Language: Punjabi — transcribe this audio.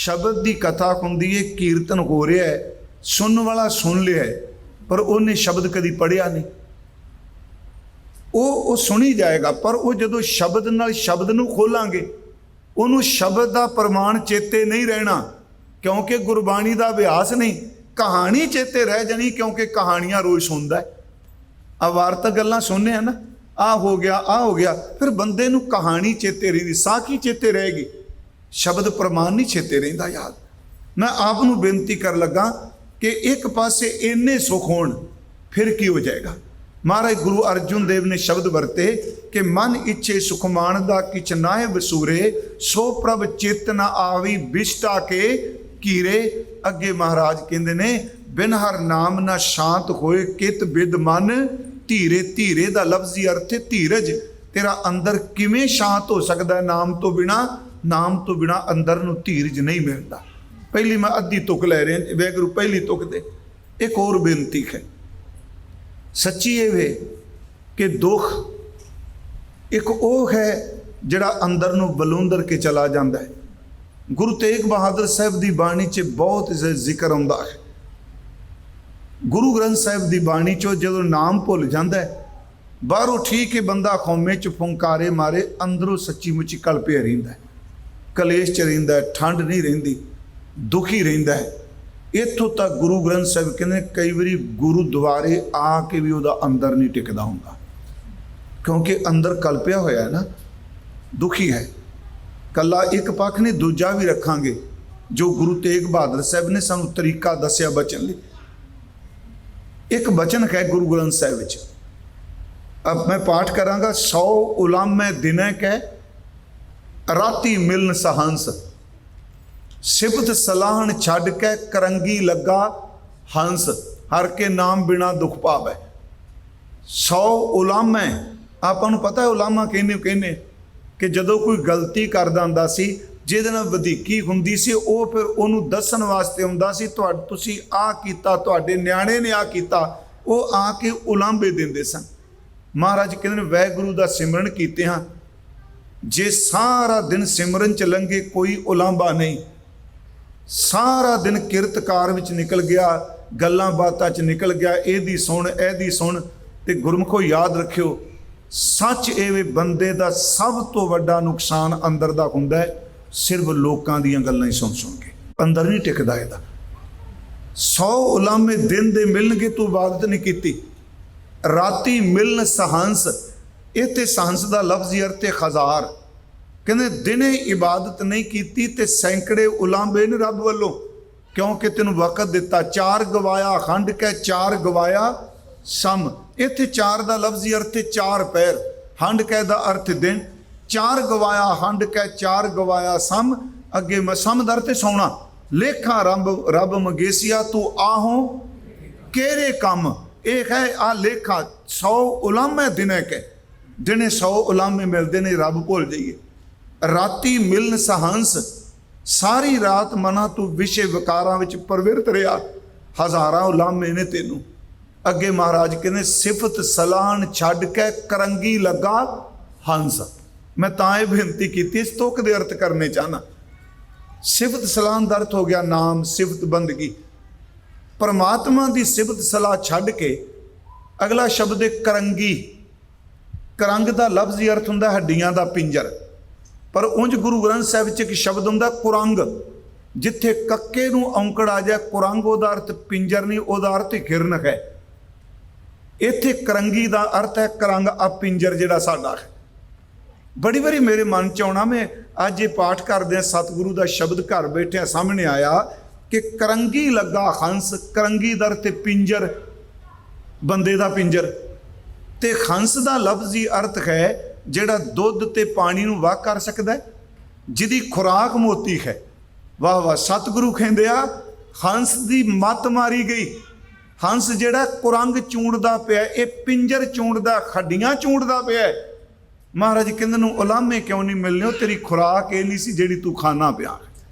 ਸ਼ਬਦ ਦੀ ਕਥਾ ਹੁੰਦੀ ਹੈ ਕੀਰਤਨ ਹੋ ਰਿਹਾ ਹੈ ਸੁਣਨ ਵਾਲਾ ਸੁਣ ਲਿਆ ਹੈ, ਪਰ ਉਹਨੇ ਸ਼ਬਦ ਕਦੀ ਪੜਿਆ ਨਹੀਂ। ਉਹ ਉਹ ਸੁਣੀ ਜਾਏਗਾ ਪਰ ਉਹ ਜਦੋਂ ਸ਼ਬਦ ਨਾਲ ਸ਼ਬਦ ਨੂੰ ਖੋਲਾਂਗੇ ਉਹਨੂੰ ਸ਼ਬਦ ਦਾ ਪ੍ਰਮਾਣ ਚੇਤੇ ਨਹੀਂ ਰਹਿਣਾ ਕਿਉਂਕਿ ਗੁਰਬਾਣੀ ਦਾ ਅਭਿਆਸ ਨਹੀਂ ਕਹਾਣੀ ਚੇਤੇ ਰਹਿ ਜਾਣੀ ਕਿਉਂਕਿ ਕਹਾਣੀਆਂ ਰੋਜ਼ ਸੁਣਦਾ ਹੈ ਅਵਾਰਤਕ ਗੱਲਾਂ ਸੁਣਨੇ ਆ ਨਾ ਆ ਹੋ ਗਿਆ ਆ ਹੋ ਗਿਆ ਫਿਰ ਬੰਦੇ ਨੂੰ ਕਹਾਣੀ ਚੇਤੇ ਰਹਿੰਦੀ ਸਾਖੀ ਚੇਤੇ ਰਹੇਗੀ ਸ਼ਬਦ ਪ੍ਰਮਾਣ ਨਹੀਂ ਛੇਤੇ ਰਹਿੰਦਾ, ਯਾਦ। ਮੈਂ ਆਪ ਨੂੰ ਬੇਨਤੀ ਕਰ ਲੱਗਾ ਕਿ ਇੱਕ ਪਾਸੇ ਇੰਨੇ ਸੁਖ ਹੋਣ, ਫਿਰ ਕੀ ਹੋ ਜਾਏਗਾ? ਮਹਾਰਾਜ ਗੁਰੂ ਅਰਜੁਨ ਦੇਵ ਨੇ ਸ਼ਬਦ ਵਰਤੇ ਕਿ ਮਨ ਇੱਛੇ ਸੁਖ ਮਾਣਦਾ ਕਿਛ ਨਾਹਿ ਵਸੂਰੇ, ਸੋ ਪ੍ਰਭ ਚਿਤ ਆਵੀ ਬਿਸ਼ਟਾ ਕੇ ਕੀਰੇ। ਅੱਗੇ ਮਹਾਰਾਜ ਕਹਿੰਦੇ ਨੇ, ਬਿਨ ਹਰ ਨਾਮ ਨਾ ਸ਼ਾਂਤ ਹੋਏ ਕਿਤ ਬਿਦ ਮਨ, ਧੀਰੇ ਧੀਰੇ ਦਾ ਲਫ਼ਜ਼ੀ ਅਰਥ ਹੈ ਧੀਰਜ। ਤੇਰਾ ਅੰਦਰ ਕਿਵੇਂ ਸ਼ਾਂਤ ਹੋ ਸਕਦਾ ਨਾਮ ਤੋਂ ਬਿਨਾ? ਨਾਮ ਤੋਂ ਬਿਨਾ ਅੰਦਰ ਨੂੰ ਧੀਰਜ ਨਹੀਂ ਮਿਲਦਾ। ਪਹਿਲੀ ਮੈਂ ਅੱਧੀ ਤੁਕ ਲੈ ਰਿਹਾ ਵੈਗਰੂ ਪਹਿਲੀ ਤੁਕ ਦੇ। ਇੱਕ ਹੋਰ ਬੇਨਤੀ ਹੈ। ਸੱਚੀ ਇਹ ਵੇ ਕਿ ਦੁੱਖ ਇੱਕ ਉਹ ਹੈ ਜਿਹੜਾ ਅੰਦਰ ਨੂੰ ਬਲੂੰਦਰ ਕੇ ਚਲਾ ਜਾਂਦਾ ਹੈ। ਗੁਰੂ ਤੇਗ ਬਹਾਦਰ ਸਾਹਿਬ ਦੀ ਬਾਣੀ 'ਚ ਬਹੁਤ ਜ਼ਿਕਰ ਆਉਂਦਾ ਹੈ। ਗੁਰੂ ਗ੍ਰੰਥ ਸਾਹਿਬ ਦੀ ਬਾਣੀ 'ਚੋਂ ਜਦੋਂ ਨਾਮ ਭੁੱਲ ਜਾਂਦਾ ਹੈ, ਬਾਹਰੋਂ ਠੀਕ ਹੈ ਬੰਦਾ ਖੌਮੇ 'ਚ ਫੁੰਕਾਰੇ ਮਾਰੇ, ਅੰਦਰੋਂ ਸੱਚੀ ਮੁੱਚੀ ਕਲਪਿਆ ਰਹਿੰਦਾ ਹੈ। ਕਲੇਸ਼ 'ਚ ਰਹਿੰਦਾ ਠੰਡ ਨਹੀਂ ਰਹਿੰਦੀ, ਦੁਖੀ ਰਹਿੰਦਾ ਹੈ। ਇੱਥੋਂ ਤੱਕ ਗੁਰੂ ਗ੍ਰੰਥ ਸਾਹਿਬ ਕਹਿੰਦੇ ਕਈ ਵਾਰੀ ਗੁਰੂ ਦੁਆਰੇ ਆ ਕੇ ਵੀ ਉਹਦਾ ਅੰਦਰ ਨਹੀਂ ਟਿਕਦਾ ਹੁੰਦਾ। ਕਿਉਂਕਿ ਅੰਦਰ ਕਲਪਿਆ ਹੋਇਆ ਹੈ ਨਾ, ਦੁਖੀ ਹੈ। ਕੱਲਾ ਇੱਕ ਪੱਖ ਨਹੀਂ, ਦੂਜਾ ਵੀ ਰੱਖਾਂਗੇ। ਜੋ ਗੁਰੂ ਤੇਗ ਬਹਾਦਰ ਸਾਹਿਬ ਨੇ ਸਾਨੂੰ ਤਰੀਕਾ ਦੱਸਿਆ ਬਚਨ ਲਈ। ਇੱਕ ਬਚਨ ਹੈ ਗੁਰੂ ਗ੍ਰੰਥ ਸਾਹਿਬ ਵਿੱਚ। ਅਬ ਮੈਂ ਪਾਠ ਕਰਾਂਗਾ 100 ਉਲਾਮੇ ਦਿਨੇ ਕਹਿ ਰਾਤੀ ਮਿਲਨ ਸਹੰਸ। ਸਿਫਤ ਸਲਾਹਣ ਛੱਡ ਕੇ ਕਰੰਗੀ ਲੱਗਾ ਹੰਸ। ਹਰ ਕੇ ਨਾਮ ਬਿਨਾ ਦੁਖ ਪਾਵੇ। 100 ਉਲਾਮੇ। ਆਪਾਂ ਨੂੰ ਪਤਾ ਹੈ ਉਲਾਮਾ ਕਹਿੰਦੇ ਕਹਿੰਦੇ ਕਿ ਜਦੋਂ ਕੋਈ ਗਲਤੀ ਕਰਦਾ ਹੁੰਦਾ ਸੀ, ਜਿਹਦੇ ਨਾਲ ਵਧੀਕੀ ਹੁੰਦੀ ਸੀ, ਉਹ ਫਿਰ ਉਹਨੂੰ ਦੱਸਣ ਵਾਸਤੇ ਹੁੰਦਾ ਸੀ ਤੁਹਾਡ ਤੁਸੀਂ ਆ ਕੀਤਾ, ਤੁਹਾਡੇ ਨਿਆਣੇ ਨੇ ਆ ਕੀਤਾ। ਉਹ ਆ ਕੇ ਉਲਾਂਬੇ ਦਿੰਦੇ ਸਨ। ਮਹਾਰਾਜ ਕਹਿੰਦੇ ਨੇ, ਵੈਗੁਰੂ ਦਾ ਸਿਮਰਨ ਕੀਤੇ ਹਾਂ ਜੇ ਸਾਰਾ ਦਿਨ ਸਿਮਰਨ ਚ ਲੰਘੇ, ਕੋਈ ਉਲਾਂਬਾ ਨਹੀਂ। ਸਾਰਾ ਦਿਨ ਕਿਰਤਕਾਰ ਵਿੱਚ ਨਿਕਲ ਗਿਆ, ਗੱਲਾਂ ਬਾਤਾਂ ਚ ਨਿਕਲ ਗਿਆ, ਇਹਦੀ ਸੁਣ ਇਹਦੀ ਸੁਣ, ਤੇ ਗੁਰਮਖੋ ਯਾਦ ਰੱਖਿਓ, ਸੱਚ ਇਹ ਬੰਦੇ ਦਾ ਸਭ ਤੋਂ ਵੱਡਾ ਨੁਕਸਾਨ ਅੰਦਰ ਦਾ ਹੁੰਦਾ ਹੈ, ਸਿਰਫ ਲੋਕਾਂ ਦੀਆਂ ਗੱਲਾਂ ਹੀ ਸੁਣ ਸੁਣ ਕੇ ਅੰਦਰ ਨਹੀਂ ਟਿਕਦਾ ਇਹਦਾ। 100 ਉਲਾਮੇ ਦਿਨ ਦੇ ਮਿਲਣਗੇ, ਤੂੰ ਇਬਾਦਤ ਨਹੀਂ ਕੀਤੀ। ਰਾਤੀ ਮਿਲਨ ਸਹੰਸ ਇਹ ਤੇ ਸਹੰਸ ਦਾ ਲਫ਼ਜ਼ੀ ਅਰਥ ਹੈ ਹਜ਼ਾਰ ਕਹਿੰਦੇ, ਦਿਨੇ ਇਬਾਦਤ ਨਹੀਂ ਕੀਤੀ ਤੇ ਸੈਂਕੜੇ ਉਲਾਂਬੇ ਨੇ ਰੱਬ ਵੱਲੋਂ। ਕਿਉਂਕਿ ਤੈਨੂੰ ਵਕਤ ਦਿੱਤਾ? ਚਾਰ ਗਵਾਇਆ, ਖੰਡ ਕੇ ਚਾਰ ਗਵਾਇਆ, ਸਮ। ਇੱਥੇ ਚਾਰ ਦਾ ਲਫ਼ਜ਼ ਅਰਥ ਹੈ ਚਾਰ ਪੈਰ। ਹੰਡ ਕਹਿ ਦਾ ਅਰਥ ਦਿਨ। ਚਾਰ ਗਵਾਇਆ ਹੰਡ ਕਹਿ ਚਾਰ ਗਵਾਇਆ, ਸਮ। ਅੱਗੇ ਮ- ਸਮ ਦਾ ਅਰਥ ਹੈ ਸੋਣਾ। ਲੇਖਾ ਰੱਬ ਰੱਬ ਮਗੇਸੀਆ, ਤੂੰ ਆਹੋ, ਕਿਹੜੇ ਕੰਮ? ਇਹ ਹੈ ਆ ਲੇਖਾ 100 ਉਲਾਮੇ ਦਿਨੇ ਕੇ ਦਿਨੇ 100 ਉਲਾਮੇ ਮਿਲਦੇ ਨੇ, ਰੱਬ ਭੁੱਲ ਜਾਈਏ। ਰਾਤੀ ਮਿਲਨ ਸਹੰਸ, ਸਾਰੀ ਰਾਤ ਮਨਾ ਤੂੰ ਵਿਸ਼ੇ ਵਿਕਾਰਾਂ ਵਿੱਚ ਪ੍ਰਵਿਰਤ ਰਿਹਾ। ਹਜ਼ਾਰਾਂ ਉਲਾਮੇ ਨੇ ਤੈਨੂੰ। ਅੱਗੇ ਮਹਾਰਾਜ ਕਹਿੰਦੇ, ਸਿਫਤ ਸਲਾਹਣ ਛੱਡ ਕੇ ਕਰੰਗੀ ਲੱਗਾ ਹੰਸ। ਮੈਂ ਤਾਂ ਇਹ ਬੇਨਤੀ ਕੀਤੀ ਇਸ ਤੁਕ ਦੇ ਅਰਥ ਕਰਨੇ ਚਾਹਨਾ। ਸਿਫਤ ਸਲਾਹਣ ਦਾ ਅਰਥ ਹੋ ਗਿਆ ਨਾਮ, ਸਿਫਤ ਬੰਦਗੀ। ਪਰਮਾਤਮਾ ਦੀ ਸਿਫਤ ਸਲਾਹ ਛੱਡ ਕੇ ਅਗਲਾ ਸ਼ਬਦ ਹੈ ਕਰੰਗੀ। ਕਰੰਗ ਦਾ ਲਫ਼ਜ਼ੀ ਅਰਥ ਹੁੰਦਾ ਹੱਡੀਆਂ ਦਾ ਪਿੰਜਰ। ਪਰ ਉਂਝ ਗੁਰੂ ਗ੍ਰੰਥ ਸਾਹਿਬ ਵਿੱਚ ਇੱਕ ਸ਼ਬਦ ਹੁੰਦਾ ਕੁਰੰਗ, ਜਿੱਥੇ ਕੱਕੇ ਨੂੰ ਔਂਕੜ ਆ ਜਾ ਕੁਰੰਗ ਉਹਦਾ ਅਰਥ ਪਿੰਜਰ ਨਹੀਂ, ਉਹਦਾ ਅਰਥ ਕਿਰਨ ਹੈ। ਇੱਥੇ ਕਰੰਗੀ ਦਾ ਅਰਥ ਹੈ ਕਰੰਗ ਆ ਪਿੰਜਰ ਜਿਹੜਾ ਸਾਡਾ ਹੈ। ਬੜੀ ਵਾਰੀ ਮੇਰੇ ਮਨ ਚ ਆਉਣਾ, ਮੈਂ ਅੱਜ ਇਹ ਪਾਠ ਕਰਦੇ ਆ ਸਤਿਗੁਰੂ ਦਾ ਸ਼ਬਦ ਘਰ ਬੈਠਿਆ ਸਾਹਮਣੇ ਆਇਆ ਕਿ ਕਰੰਗੀ ਲੱਗਾ ਹੰਸ, ਕਰੰਗੀ ਦਰ ਤੇ ਪਿੰਜਰ, ਬੰਦੇ ਦਾ ਪਿੰਜਰ। ਤੇ ਹੰਸ ਦਾ ਲਫ਼ਜ਼ੀ ਅਰਥ ਹੈ ਜਿਹੜਾ ਦੁੱਧ ਤੇ ਪਾਣੀ ਨੂੰ ਵਾਹ ਕਰ ਸਕਦਾ ਜਿਹਦੀ ਖੁਰਾਕ ਮੋਤੀ ਹੈ। ਵਾਹ ਵਾਹ, ਸਤਿਗੁਰੂ ਕਹਿੰਦੇ ਆ, ਹੰਸ ਦੀ ਮੱਤ ਮਾਰੀ ਗਈ। ਹੰਸ ਜਿਹੜਾ ਕੁਰੰਗ ਚੂੰਡਦਾ ਪਿਆ ਇਹ ਪਿੰਜਰ ਚੂੰਡਦਾ, ਖੱਡੀਆਂ ਚੂੰਡਦਾ ਪਿਆ ਮਹਾਰਾਜ ਕਹਿੰਦੇ ਨੂੰ, ਉਲਾਮੇ ਕਿਉਂ ਨਹੀਂ ਮਿਲਨੇ ਉਹ ਤੇਰੀ ਖੁਰਾਕ ਇਹ ਨਹੀਂ ਸੀ ਜਿਹੜੀ ਤੂੰ ਖਾਣਾ ਪਿਆ।